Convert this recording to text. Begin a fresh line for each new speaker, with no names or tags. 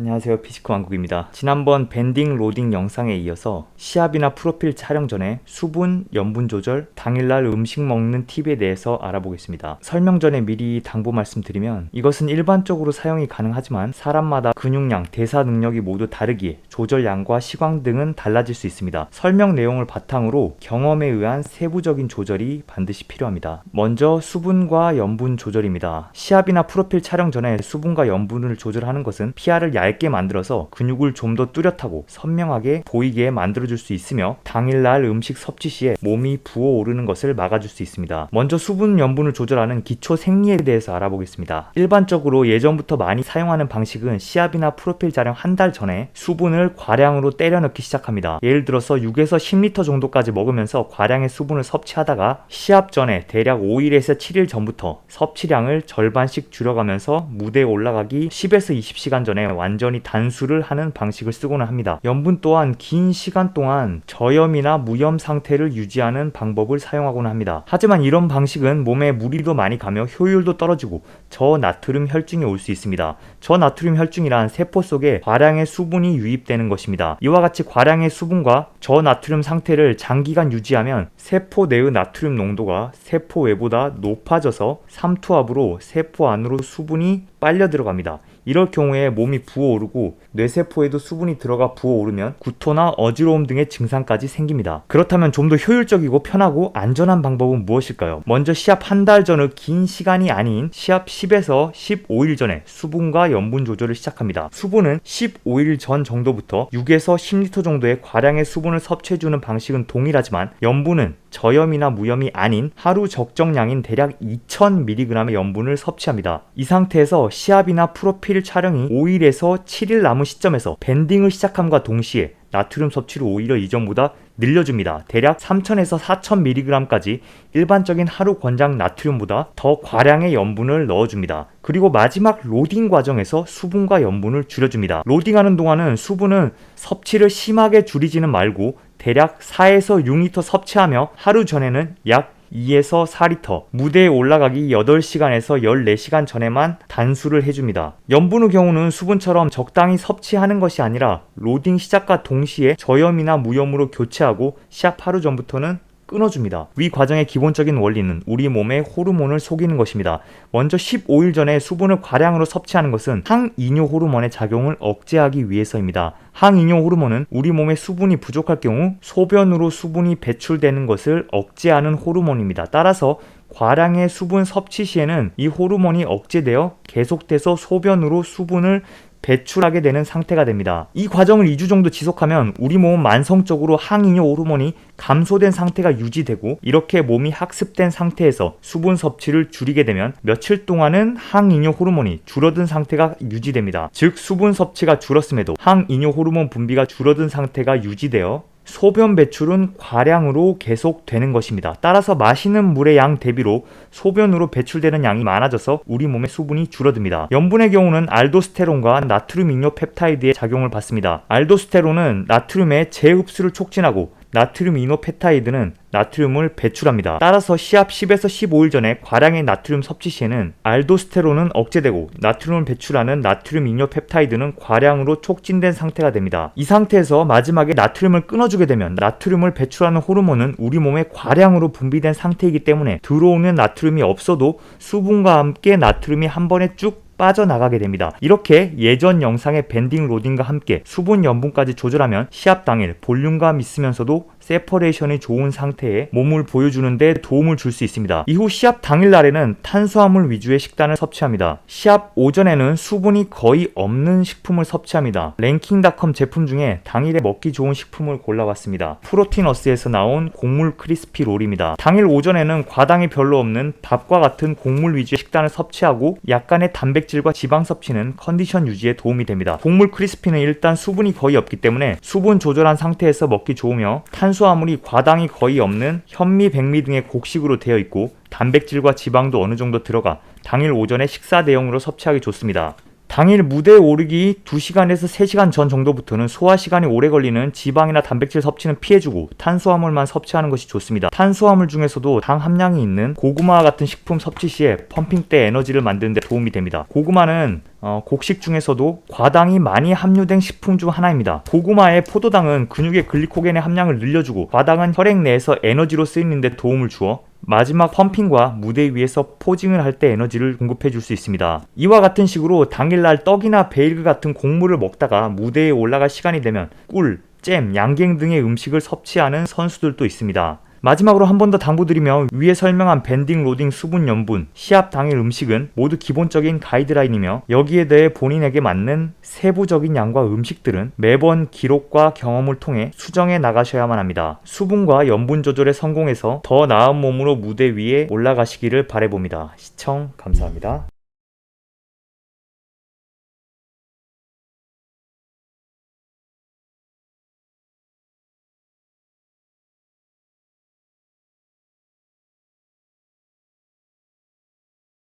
안녕하세요 피지크 왕국입니다. 지난번 밴딩 로딩 영상에 이어서 시합이나 프로필 촬영 전에 수분, 염분 조절, 당일날 음식 먹는 팁에 대해서 알아보겠습니다. 설명 전에 미리 당부 말씀드리면 이것은 일반적으로 사용이 가능하지만 사람마다 근육량, 대사 능력이 모두 다르기에 조절량과 시광 등은 달라질 수 있습니다. 설명 내용을 바탕으로 경험에 의한 세부적인 조절이 반드시 필요합니다. 먼저 수분과 염분 조절입니다. 시합이나 프로필 촬영 전에 수분과 염분을 조절하는 것은 얇게 얇게 만들어서 근육을 좀 더 뚜렷하고 선명하게 보이게 만들어줄 수 있으며 당일날 음식 섭취 시에 몸이 부어오르는 것을 막아줄 수 있습니다. 먼저 수분 염분을 조절하는 기초 생리에 대해서 알아보겠습니다. 일반적으로 예전부터 많이 사용하는 방식은 시합이나 프로필 촬영 한 달 전에 수분을 과량으로 때려 넣기 시작합니다. 예를 들어서 6에서 10리터 정도까지 먹으면서 과량의 수분을 섭취하다가 시합 전에 대략 5일에서 7일 전부터 섭취량을 절반씩 줄여가면서 무대에 올라가기 10에서 20시간 전에 완전 완전히 단수를 하는 방식을 쓰고는 합니다. 염분 또한 긴 시간 동안 저염이나 무염 상태를 유지하는 방법을 사용하고는 합니다. 하지만 이런 방식은 몸에 무리도 많이 가며 효율도 떨어지고 저나트륨 혈증이 올 수 있습니다. 저나트륨 혈증이란 세포 속에 과량의 수분이 유입되는 것입니다. 이와 같이 과량의 수분과 저나트륨 상태를 장기간 유지하면 세포 내의 나트륨 농도가 세포 외보다 높아져서 삼투압으로 세포 안으로 수분이 빨려 들어갑니다. 이럴 경우에 몸이 부어오르고 뇌세포에도 수분이 들어가 부어오르면 구토나 어지러움 등의 증상까지 생깁니다. 그렇다면 좀 더 효율적이고 편하고 안전한 방법은 무엇일까요? 먼저 시합 한 달 전의 긴 시간이 아닌 시합 10에서 15일 전에 수분과 염분 조절을 시작합니다. 수분은 15일 전 정도부터 6에서 10리터 정도의 과량의 수분을 섭취해주는 방식은 동일하지만 염분은 저염이나 무염이 아닌 하루 적정량인 대략 2000mg의 염분을 섭취합니다. 이 상태에서 시합이나 프로필 촬영이 5일에서 7일 남은 시점에서 밴딩을 시작함과 동시에 나트륨 섭취를 오히려 이전보다 늘려줍니다. 대략 3000에서 4000mg까지 일반적인 하루 권장 나트륨보다 더 과량의 염분을 넣어줍니다. 그리고 마지막 로딩 과정에서 수분과 염분을 줄여줍니다. 로딩하는 동안은 수분은 섭취를 심하게 줄이지는 말고 대략 4에서 6리터 섭취하며 하루 전에는 약 2에서 4리터, 무대에 올라가기 8시간에서 14시간 전에만 단수를 해줍니다. 염분의 경우는 수분처럼 적당히 섭취하는 것이 아니라 로딩 시작과 동시에 저염이나 무염으로 교체하고 시합 하루 전부터는 끊어줍니다. 위 과정의 기본적인 원리는 우리 몸의 호르몬을 속이는 것입니다. 먼저 15일 전에 수분을 과량으로 섭취하는 것은 항이뇨 호르몬의 작용을 억제하기 위해서입니다. 항이뇨 호르몬은 우리 몸에 수분이 부족할 경우 소변으로 수분이 배출되는 것을 억제하는 호르몬입니다. 따라서 과량의 수분 섭취 시에는 이 호르몬이 억제되어 계속돼서 소변으로 수분을 배출하게 되는 상태가 됩니다. 이 과정을 2주 정도 지속하면 우리 몸은 만성적으로 항이뇨 호르몬이 감소된 상태가 유지되고 이렇게 몸이 학습된 상태에서 수분 섭취를 줄이게 되면 며칠 동안은 항이뇨 호르몬이 줄어든 상태가 유지됩니다. 즉 수분 섭취가 줄었음에도 항이뇨 호르몬 분비가 줄어든 상태가 유지되어 소변 배출은 과량으로 계속되는 것입니다. 따라서 마시는 물의 양 대비로 소변으로 배출되는 양이 많아져서 우리 몸의 수분이 줄어듭니다. 염분의 경우는 알도스테론과 나트륨 이뇨 펩타이드의 작용을 받습니다. 알도스테론은 나트륨의 재흡수를 촉진하고 나트륨 이노페타이드는 나트륨을 배출합니다. 따라서 시합 10에서 15일 전에 과량의 나트륨 섭취 시에는 알도스테론은 억제되고 나트륨을 배출하는 나트륨 이뇨펩타이드는 과량으로 촉진된 상태가 됩니다. 이 상태에서 마지막에 나트륨을 끊어주게 되면 나트륨을 배출하는 호르몬은 우리 몸에 과량으로 분비된 상태이기 때문에 들어오는 나트륨이 없어도 수분과 함께 나트륨이 한 번에 쭉 빠져나가게 됩니다. 이렇게 예전 영상의 밴딩 로딩과 함께 수분 염분까지 조절하면 시합 당일 볼륨감 있으면서도 세퍼레이션이 좋은 상태에 몸을 보여주는데 도움을 줄 수 있습니다. 이후 시합 당일날에는 탄수화물 위주의 식단을 섭취합니다. 시합 오전에는 수분이 거의 없는 식품을 섭취합니다. 랭킹닷컴 제품 중에 당일에 먹기 좋은 식품을 골라봤습니다. 프로틴어스에서 나온 곡물 크리스피 롤입니다. 당일 오전에는 과당이 별로 없는 밥과 같은 곡물 위주의 식단을 섭취하고 약간의 단백질 과 지방 섭취는 컨디션 유지에 도움이 됩니다. 곡물 크리스피는 일단 수분이 거의 없기 때문에 수분 조절한 상태에서 먹기 좋으며 탄수 탄수화물이 과당이 거의 없는 현미, 백미 등의 곡식으로 되어 있고 단백질과 지방도 어느 정도 들어가 당일 오전에 식사 대용으로 섭취하기 좋습니다. 당일 무대에 오르기 2시간에서 3시간 전 정도부터는 소화 시간이 오래 걸리는 지방이나 단백질 섭취는 피해주고 탄수화물만 섭취하는 것이 좋습니다. 탄수화물 중에서도 당 함량이 있는 고구마와 같은 식품 섭취 시에 펌핑 때 에너지를 만드는 데 도움이 됩니다. 고구마는 어, 곡식 중에서도 과당이 많이 함유된 식품 중 하나입니다. 고구마의 포도당은 근육의 글리코겐의 함량을 늘려주고 과당은 혈액 내에서 에너지로 쓰이는 데 도움을 주어 마지막 펌핑과 무대 위에서 포징을 할 때 에너지를 공급해 줄 수 있습니다. 이와 같은 식으로 당일날 떡이나 베이글 같은 곡물을 먹다가 무대에 올라갈 시간이 되면 꿀, 잼, 양갱 등의 음식을 섭취하는 선수들도 있습니다. 마지막으로 한 번 더 당부드리면 위에 설명한 밴딩, 로딩, 수분, 염분, 시합 당일 음식은 모두 기본적인 가이드라인이며 여기에 대해 본인에게 맞는 세부적인 양과 음식들은 매번 기록과 경험을 통해 수정해 나가셔야만 합니다. 수분과 염분 조절에 성공해서 더 나은 몸으로 무대 위에 올라가시기를 바래봅니다. 시청 감사합니다.